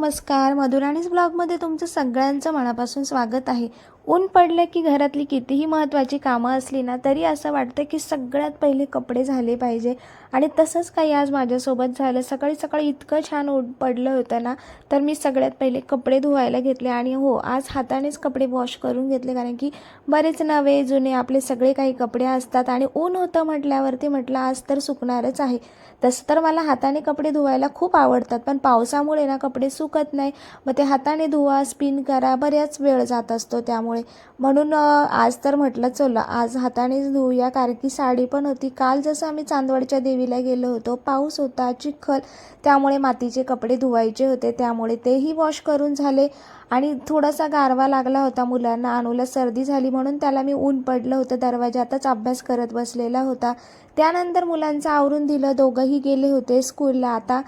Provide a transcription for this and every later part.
नमस्कार. मधुराणीज ब्लॉगमध्ये तुमचं सगळ्यांचं मनापासून स्वागत आहे. ऊन पडलं की घरातली कितीही महत्त्वाची कामं असली ना तरी असं वाटतं की सगळ्यात पहिले कपडे झाले पाहिजे. आणि तसंच काही आज माझ्यासोबत झालं. सकाळी सकाळी इतकं छान ऊन पडलं होतं ना तर मी सगळ्यात पहिले कपडे धुवायला घेतले. आणि हो आज हातानेच कपडे वॉश करून घेतले. कारण की बरेच नवे जुने आपले सगळे काही कपडे असतात. आणि ऊन होतं म्हटल्यावरती म्हटलं आज तर सुकणारच आहे. तसं तर मला हाताने कपडे धुवायला खूप आवडतात. पण पावसामुळे ना कपडे सुकत नाही. मग ते हाताने धुवा स्पिन करा बऱ्याच वेळ जात असतो त्यामुळे. म्हणून आज तर म्हटलं चला आज हातानेच धुऊया कारण की साडी पण होती. काल जसं आम्ही चांदवडच्या देवीला गेलो होतो पाऊस होता चिखल त्यामुळे मातीचे कपडे धुवायचे होते. त्यामुळे तेही वॉश करून झाले. आणि थोडासा गारवा लागला होता मुलांना. अनुला सर्दी झाली म्हणून त्याला मी ऊन पडलं होतं. दरवाजातच अभ्यास करत बसलेला होता. त्यानंतर मुलांचं आवरून दिलं. दोघंही गेले होते स्कूलला. आता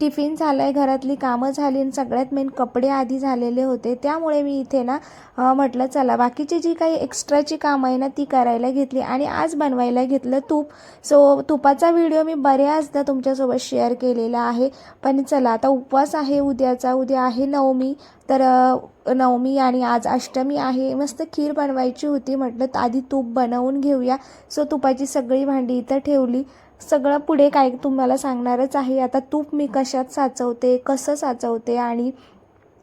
टिफिन झालं आहे घरातली कामं झाली आणि सगळ्यात मेन कपडे आधी झालेले होते. त्यामुळे मी इथे ना म्हटलं चला बाकीची जी काही एक्स्ट्राची कामं आहे ना ती करायला घेतली आणि आज बनवायला घेतलं तूप. सो तुपाचा व्हिडिओ मी बऱ्याचदा तुमच्यासोबत शेअर केलेला आहे. पण चला आता उपवास आहे उद्याचा. उद्या आहे नवमी. तर नवमी आणि आज अष्टमी आहे. मस्त खीर बनवायची होती. म्हटलं तर आधी तूप बनवून घेऊया. सो तुपाची सगळी भांडी इथं ठेवली. सगळं पुढे काय तुम्हाला सांगणारच आहे. आता तूप मी कशात साचवते कसं साचवते आणि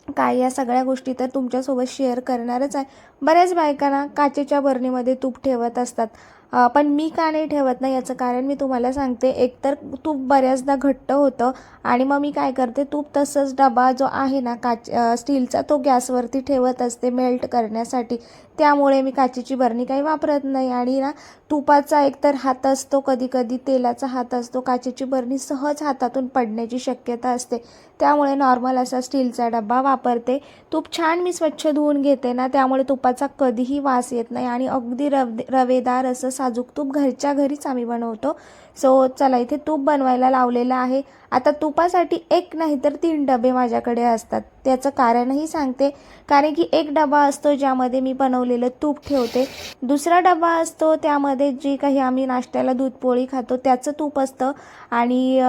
काय या सगळ्या गोष्टी तर तुमच्यासोबत शेअर करणारच आहे. बऱ्याच बायकांना काचेच्या बरणीमध्ये तूप ठेवत असतात. पण मी का नाही ठेवत नाही याचं कारण मी तुम्हाला सांगते एकतर तूप बऱ्याचदा घट्ट होतं आणि मग मी काय करते तूप तसंच डबा जो आहे ना काच स्टीलचा तो गॅसवरती ठेवत असते मेल्ट करण्यासाठी. त्यामुळे मी काचेची बरणी काही वापरत नाही आणि ना तुपाचा एकतर हात असतो कधी कधी तेलाचा हात असतो काचेची बरणी सहज हातातून पडण्याची शक्यता असते. त्यामुळे नॉर्मल असा स्टीलचा डब्बा वापरते. तूप छान मी स्वच्छ धुवून घेते ना त्यामुळे तुपाचा कधीही वास येत नाही आणि अगदी रव रवेदार असं साजूक तूप घरच्या घरीच आम्ही बनवतो. सो चला इथे तूप बनवायला लावलेलं आहे. आता तुपासाठी एक नाही तर तीन डबे माझ्याकडे असतात. त्याचं कारणही सांगते. कारण की एक डबा असतो ज्यामध्ये मी बनवलेलं तूप ठेवते. दुसरा डबा असतो त्यामध्ये जे काही आम्ही नाश्त्याला दूध पोळी खातो त्याचं तूप असतं. आणि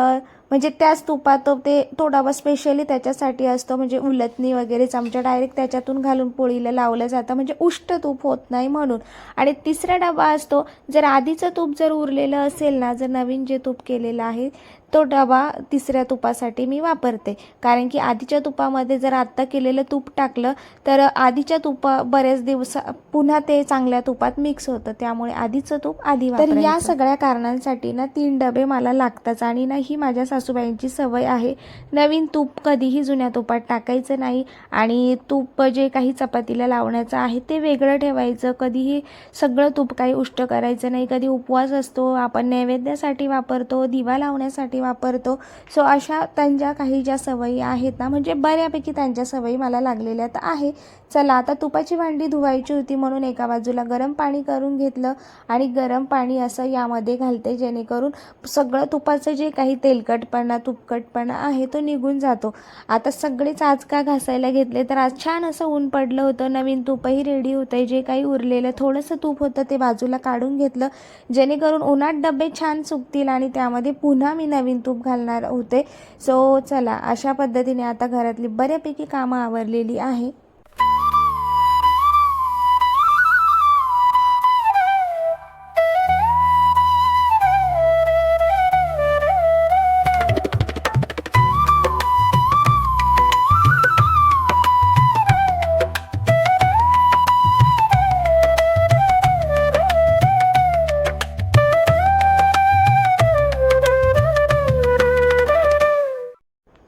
म्हणजे त्याच तुपात ते तो डबा स्पेशली त्याच्यासाठी असतो. म्हणजे उलटणी वगैरेच आमच्या डायरेक्ट त्याच्यातून घालून पोळीला लावलं जातं. म्हणजे उष्ट तूप होत नाही म्हणून. आणि तिसरा डबा असतो. जर आधीचं तूप जर उरलेलं असेल ना जर नवीन जे तूप केलेलं आहे तो डबा तिसऱ्या तुपासाठी मी वापरते. कारण की आधीच्या तुपामध्ये जर आत्ता केलेलं तूप टाकलं तर आधीच्या तुपा बऱ्याच दिवस पुन्हा ते चांगल्या तुपात मिक्स होतं. त्यामुळे आधीचं तूप आधी तर या सगळ्या कारणांसाठी ना तीन डबे मला लागतात आणि ना ही माझ्या सासूबाईंची सवय आहे. नवीन तूप कधीही जुन्या तुपात टाकायचं नाही आणि तूप जे काही चपातीला लावण्याचं आहे ते वेगळं ठेवायचं. कधीही सगळं तूप काही उष्ट करायचं नाही. कधी उपवास असतो आपण नैवेद्यासाठी वापरतो दिवा लावण्यासाठी वापरतो. सो अशा त्यांच्या काही ज्या सवयी आहेत ना म्हणजे बऱ्यापैकी त्यांच्या सवयी मला लागलेल्या तर आहे चला आता तुपाची भांडी धुवायची होती म्हणून एका बाजूला गरम पाणी करून घेतलं आणि गरम पाणी असं यामध्ये घालते जेणेकरून सगळं तुपाचं जे काही तेलकटपणा तुपकटपणा आहे तो निघून जातो. आता सगळेच आज का घासायला घेतले तर आज छान असं ऊन पडलं होतं. नवीन तूपही रेडी होतं जे काही उरलेलं थोडंसं तूप होतं ते बाजूला काढून घेतलं. जेणेकरून उन्हात डबे छान सुकतील आणि त्यामध्ये पुन्हा मी नवीन तूप घालणार होते. सो चला अशा पद्धतीने आता घरातली बऱ्यापैकी कामं आवरलेली आहे.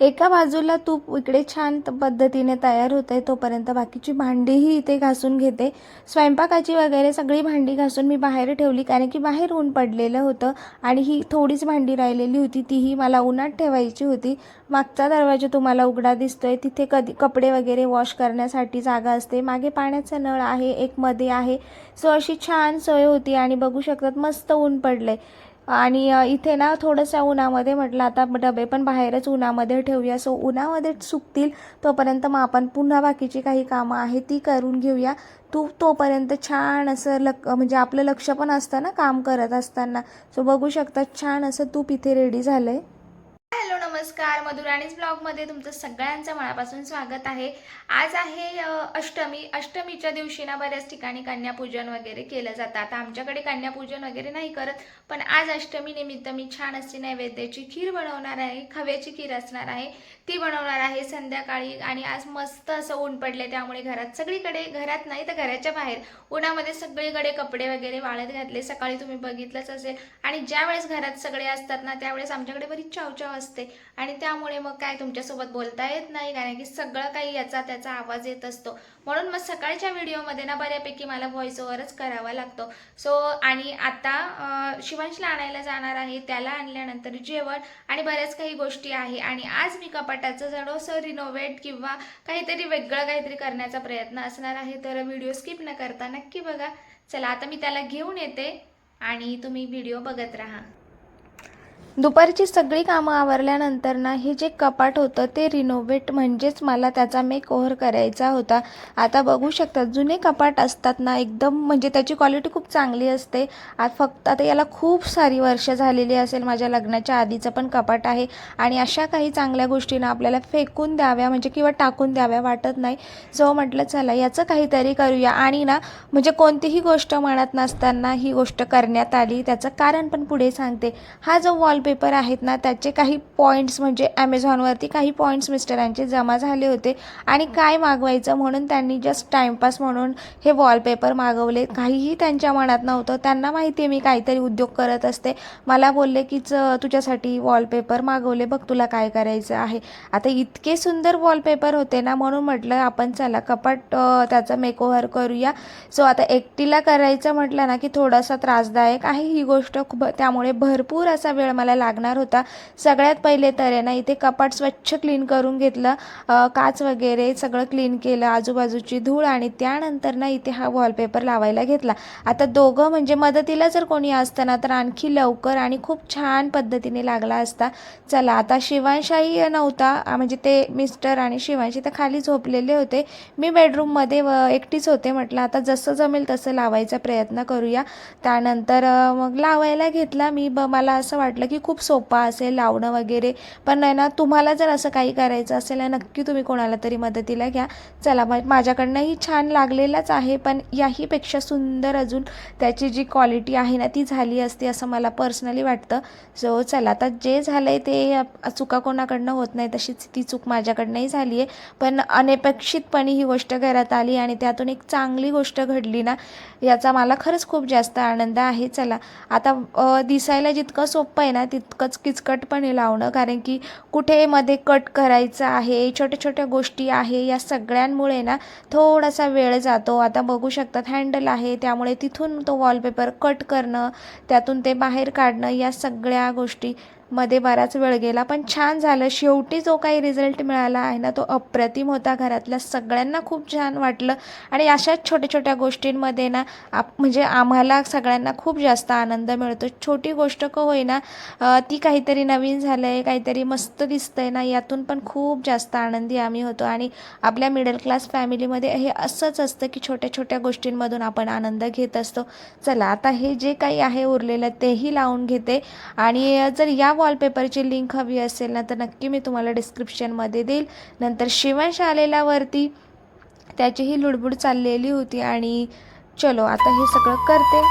एका बाजूला तूप इकडे छान पद्धतीने तयार होत आहे तोपर्यंत बाकीची भांडीही इथे घासून घेते. स्वयंपाकाची वगैरे सगळी भांडी घासून मी बाहेर ठेवली कारण की बाहेर ऊन पडलेलं होतं आणि ही थोडीच भांडी राहिलेली होती तीही मला उन्हात ठेवायची होती. मागचा दरवाजा तुम्हाला उघडा दिसतोय. तिथे कधी कपडे वगैरे वॉश करण्यासाठी जागा असते. मागे पाण्याचा नळ आहे एक मध्ये आहे. सो अशी छान सोय होती आणि बघू शकतात मस्त ऊन पडलंय. आणि इथे ना थोडंसं उन्हामध्ये म्हटलं आता डबे पण बाहेरच उन्हामध्ये ठेवूया. सो उन्हामध्ये सुकतील तोपर्यंत मग आपण पुन्हा बाकीची काही कामं आहेत ती करून घेऊया. तू तोपर्यंत छान असं लक म्हणजे आपलं लक्ष पण असतं ना काम करत असताना. सो बघू शकता छान असं तूप इथे रेडी झालं आहे हॅलो नमस्कार. मधुराणीज ब्लॉगमध्ये तुमचं सगळ्यांचं मनापासून स्वागत आहे. आज आहे अष्टमी. अष्टमीच्या दिवशी ना बऱ्याच ठिकाणी कन्यापूजन वगैरे केलं जातं. आता आमच्याकडे कन्यापूजन वगैरे नाही करत पण आज अष्टमी निमित्त मी छान अशी नैवेद्याची खीर बनवणार आहे. खव्याची खीर असणार आहे. ती बनवणार आहे संध्याकाळी आणि आज मस्त असं ऊन पडले त्यामुळे घरात सगळीकडे घरात नाही तर घराच्या बाहेर उन्हामध्ये सगळीकडे कपडे वगैरे वाळत घातले. सकाळी तुम्ही बघितलंच असेल. आणि ज्यावेळेस घरात सगळे असतात ना त्यावेळेस आमच्याकडे बरीच चावचाव असते. आणि त्यामुळे मग काय तुमच्यासोबत बोलता येत नाही कारण की सगळं काही याचा त्याचा आवाज येत असतो. म्हणून मग सकाळच्या व्हिडिओमध्ये ना बऱ्यापैकी मला व्हॉइस ओव्हरच करावा लागतो. सो आणि आता शिवांशला आणायला जाणार आहे त्याला आणल्यानंतर जेवण आणि बऱ्याच काही गोष्टी आहे. आणि आज मी कपाटाचं जडोसं रिनोव्हेट किंवा काहीतरी वेगळं काहीतरी करण्याचा प्रयत्न असणार आहे तर व्हिडिओ स्किप न करता नक्की बघा. चला आता मी त्याला घेऊन येते आणि तुम्ही व्हिडिओ बघत राहा. दुपारची सगळी कामं आवरल्यानंतर ना हे जे कपाट होतं ते रिनोव्हेट म्हणजेच मला त्याचा मेक ओव्हर करायचा होता. आता बघू शकता जुने कपाट असतात ना एकदम म्हणजे त्याची क्वालिटी खूप चांगली असते. आज फक्त आता याला खूप सारी वर्ष झालेली असेल माझ्या लग्नाच्या आधीचं पण कपाट आहे. आणि अशा काही चांगल्या गोष्टींना आपल्याला फेकून द्याव्या म्हणजे किंवा टाकून द्याव्या वाटत नाही. सो म्हटलं चला याचं काहीतरी करूया. आणि ना म्हणजे कोणतीही गोष्ट म्हणत नसताना ही गोष्ट करण्यात आली. त्याचं कारण पण पुढे सांगते. हा जो वॉल वॉलपेपर आहेत ना त्याचे काही पॉईंट्स म्हणजे ॲमेझॉनवरती काही पॉईंट्स मिस्टरांचे जमा झाले होते. आणि काय मागवायचं म्हणून त्यांनी जस्ट टाईमपास म्हणून हे वॉलपेपर मागवले. काहीही त्यांच्या मनात नव्हतं. त्यांना माहिती आहे मी काहीतरी उद्योग करत असते. मला बोलले की च तुझ्यासाठी वॉलपेपर मागवले. बघ तुला काय करायचं आहे. आता इतके सुंदर वॉलपेपर होते ना म्हणून म्हटलं आपण चला कपाट त्याचा मेकओव्हर करूया. सो आता एकटीला करायचं म्हटलं ना की थोडासा त्रासदायक आहे ही गोष्ट. खूप त्यामुळे भरपूर असा वेळ मला लागणार होता. सगळ्यात पहिले तर आहे ना इथे कपाट स्वच्छ क्लीन करून घेतलं. काच वगैरे सगळं क्लीन केलं आजूबाजूची धूळ आणि त्यानंतर ना इथे हा वॉलपेपर लावायला घेतला. आता दोघं म्हणजे मदतीला जर कोणी असतं ना तर आणखी लवकर आणि खूप छान पद्धतीने लागला असता. चला आता शिवांशाही नव्हता. म्हणजे ते मिस्टर आणि शिवांशी तर खाली झोपलेले होते. मी बेडरूममध्ये व एकटीच होते म्हटलं आता जसं जमेल तसं लावायचा प्रयत्न करूया. त्यानंतर मग लावायला घेतला मी. ब मला असं वाटलं की खूप सोपा असेल लावणं वगैरे. पण आहे ना तुम्हाला जर असं काही करायचं असेल ना नक्की तुम्ही कोणाला तरी मदतीला घ्या. चला मग माझ्याकडनंही छान लागलेलाच आहे पण याहीपेक्षा सुंदर अजून त्याची जी क्वालिटी आहे ना ती झाली असती असं मला पर्सनली वाटतं. सो चला आता जे झालं आहे ते चुका कोणाकडनं होत नाही तशीच ती चूक माझ्याकडनंही झाली आहे. पण अनपेक्षितपणे ही गोष्ट घरात आली आणि त्यातून एक चांगली गोष्ट घडली ना याचा मला खरंच खूप जास्त आनंद आहे. चला आता दिसायला जितकं सोपं आहे ना तितकंच किचकटपणे लावणं. कारण की कुठे मध्ये कट करायचं आहे छोट्या छोट्या गोष्टी आहे या सगळ्यांमुळे ना थोडासा वेळ जातो. आता बघू शकतात हँडल आहे त्यामुळे तिथून तो वॉलपेपर कट करणं त्यातून ते बाहेर काढणं या सगळ्या गोष्टी मध्ये बराच वेळ गेला पण छान झालं. शेवटी जो काही रिझल्ट मिळाला आहे ना तो अप्रतिम होता घरातल्या सगळ्यांना खूप छान वाटलं. आणि अशाच छोट्या छोट्या गोष्टींमध्ये ना आप म्हणजे आम्हाला सगळ्यांना खूप जास्त आनंद मिळतो. छोटी गोष्ट का होईना ती काहीतरी नवीन झालं आहे काहीतरी मस्त दिसतंय ना यातून पण खूप जास्त आनंदी आम्ही होतो. आणि आपल्या मिडल क्लास फॅमिलीमध्ये हे असंच असतं की छोट्या छोट्या गोष्टींमधून आपण आनंद घेत असतो. चला आता हे जे काही आहे उरलेलं तेही लावून घेते. आणि जर या वॉलपेपरची लिंक हवी असेल ना तर नक्की मी तुम्हाला डिस्क्रिप्शनमध्ये देईल. नंतर शिवांश आलेल्यावरती त्याचीही लुडबुड चाललेली होती आणि चलो आता हे सगळं करते.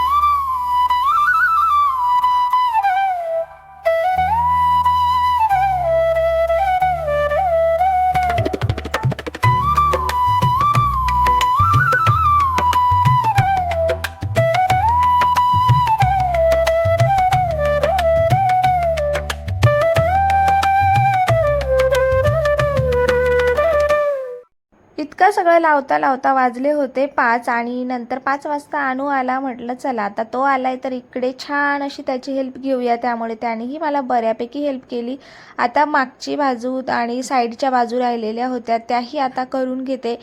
लावता लावता वाजले होते पाच आणि नंतर पाच वाजता आणू आला म्हटलं चला आता तो आलाय तर इकडे छान अशी त्याची हेल्प घेऊया. त्यामुळे त्यानेही मला बऱ्यापैकी हेल्प केली. आता मागची बाजू आणि साईडच्या बाजू राहिलेल्या होत्या त्याही आता करून घेते.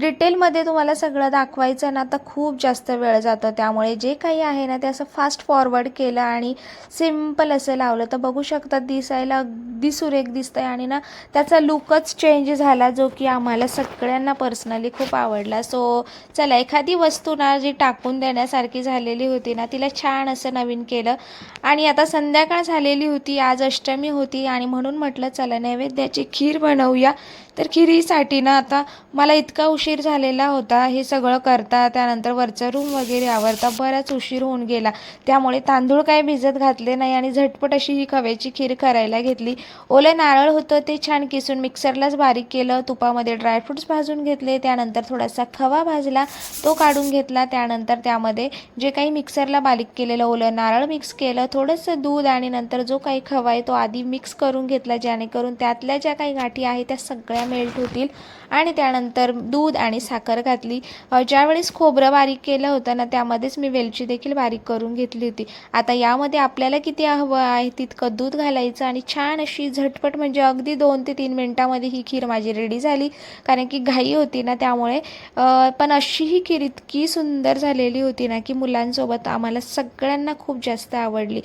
डिटेलमध्ये तुम्हाला सगळं दाखवायचं ना तर खूप जास्त वेळ जातो. त्यामुळे जे काही आहे ना ते असं फास्ट फॉरवर्ड केलं आणि सिंपल असं लावलं. तर बघू शकता दिसायला अगदी सुरेख दिसतं आहे आणि ना त्याचा लुकच चेंज झाला जो की आम्हाला सगळ्यांना पर्सनली खूप आवडला. सो चला एखादी वस्तू ना जी टाकून देण्यासारखी झालेली होती ना तिला छान असं नवीन केलं. आणि आता संध्याकाळ झालेली होती आज अष्टमी होती आणि म्हणून म्हटलं चला नैवेद्याची खीर बनवूया. तर खिरीसाठी ना आता मला इतका उशीर झालेला होता हे सगळं करता त्यानंतर वरचा रूम वगैरे आवरता बराच उशीर होऊन गेला. त्यामुळे तांदूळ काय भिजत घातले नाही आणि झटपट अशी ही खव्याची खीर करायला घेतली. ओलं नारळ होतं ते छान किसून मिक्सरलाच बारीक केलं तुपामध्ये ड्रायफ्रुट्स भाजून घेतले त्यानंतर थोडासा खवा भाजला तो काढून घेतला त्यानंतर त्यामध्ये जे काही मिक्सरला बारीक केलेलं ओलं नारळ मिक्स केलं थोडंसं दूध आणि नंतर जो काही खवा आहे तो आधी मिक्स करून घेतला जेणेकरून त्यातल्या ज्या काही गाठी आहे त्या सगळ्या मेल्ट होतील आणि त्यानंतर दूध आणि साखर घातली. ज्यावेळेस खोबरं बारीक केलं होतं ना त्यामध्येच मी वेलची देखील बारीक करून घेतली होती. आता यामध्ये आपल्याला किती हवं आहे तितकं दूध घालायचं आणि छान अशी झटपट म्हणजे अगदी दोन ते तीन मिनटामध्ये ही खीर माझी रेडी झाली. कारण की घाई होती ना त्यामुळे पण अशी ही खीर इतकी सुंदर झालेली होती ना की मुलांसोबत आम्हाला सगळ्यांना खूप जास्त आवडली.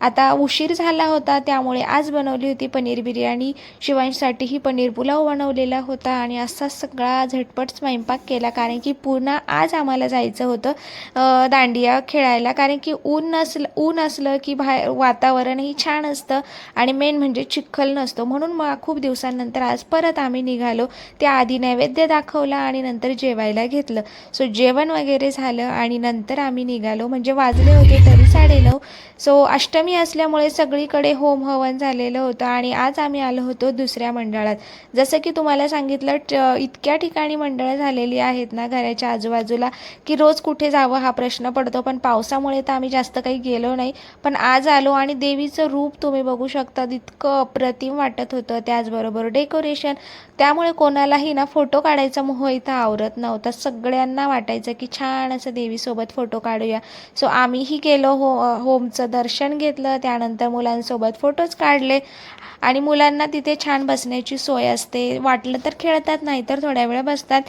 आता उशीर झाला होता त्यामुळे आज बनवली होती पनीर बिर्याणी. शिवांसाठीही पनीर पुलाव बनवलेला होता आणि असा सगळा झटपट स्वयंपाक केला कारण की पुन्हा आज आम्हाला जायचं होतं दांडिया खेळायला. कारण की ऊन नसलं ऊन असलं की बाहेर वातावरणही छान असतं आणि मेन म्हणजे चिखल नसतो. म्हणून मग खूप दिवसांनंतर आज परत आम्ही निघालो. त्याआधी नैवेद्य दाखवला आणि नंतर जेवायला घेतलं. सो जेवण वगैरे झालं आणि नंतर आम्ही निघालो. म्हणजे वाजले होते तरी साडेनऊ. सो अष्टमी असल्यामुळे सगळीकडे होम हवन झालेलं होतं आणि आज आम्ही आलो होतो दुसऱ्या मंडळात. जसं की तुम्हाला सांगितलं इतक्या ठिकाणी मंडळं झालेली आहेत ना घराच्या आजूबाजूला की रोज कुठे जावं हा प्रश्न पडतो. पण पावसामुळे तर आम्ही जास्त काही गेलो नाही. पण आज आलो आणि देवीचं रूप तुम्ही बघू शकता इतकं अप्रतिम वाटत होतं. त्याचबरोबर डेकोरेशन. त्यामुळे कोणालाही ना फोटो काढायचा मोह इथं आवरत नव्हता. सगळ्यांना वाटायचं की छान असं देवीसोबत फोटो काढूया. सो आम्हीही गेलो हो होमचं दर्शन घेतलं त्यानंतर मुलांसोबत फोटोज काढले आणि मुलांना तिथे छान बसण्याची सोय असते. वाटलं तर खेळतात नाही तर थोड्या वेळ बसतात.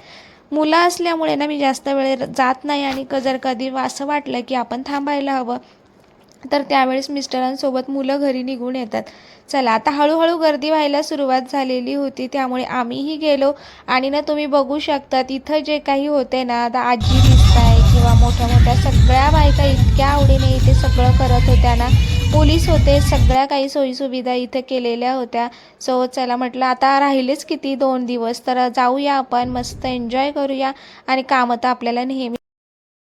मुलं असल्यामुळे ना मी जास्त वेळ जात नाही आणि क- जर कधी असं वाटलं की आपण थांबायला हवं तर त्यावेळेस मिस्टरांसोबत मुलं घरी निघून येतात. चला आता हळूहळू गर्दी व्हायला सुरुवात झालेली होती त्यामुळे आम्हीही गेलो. आणि ना तुम्ही बघू शकता तिथं जे काही होते ना आता आजी तेव्हा मोठ्या मोठ्या सगळ्या बायका इतक्या आवडीने इथे सगळं करत होत्या ना. पोलीस होते सगळ्या काही सोयीसुविधा इथे केलेल्या होत्या. सो चला म्हटलं आता राहिलेच किती दोन दिवस तर जाऊया आपण मस्त एन्जॉय करूया. आणि कामं तर आपल्याला नेहमी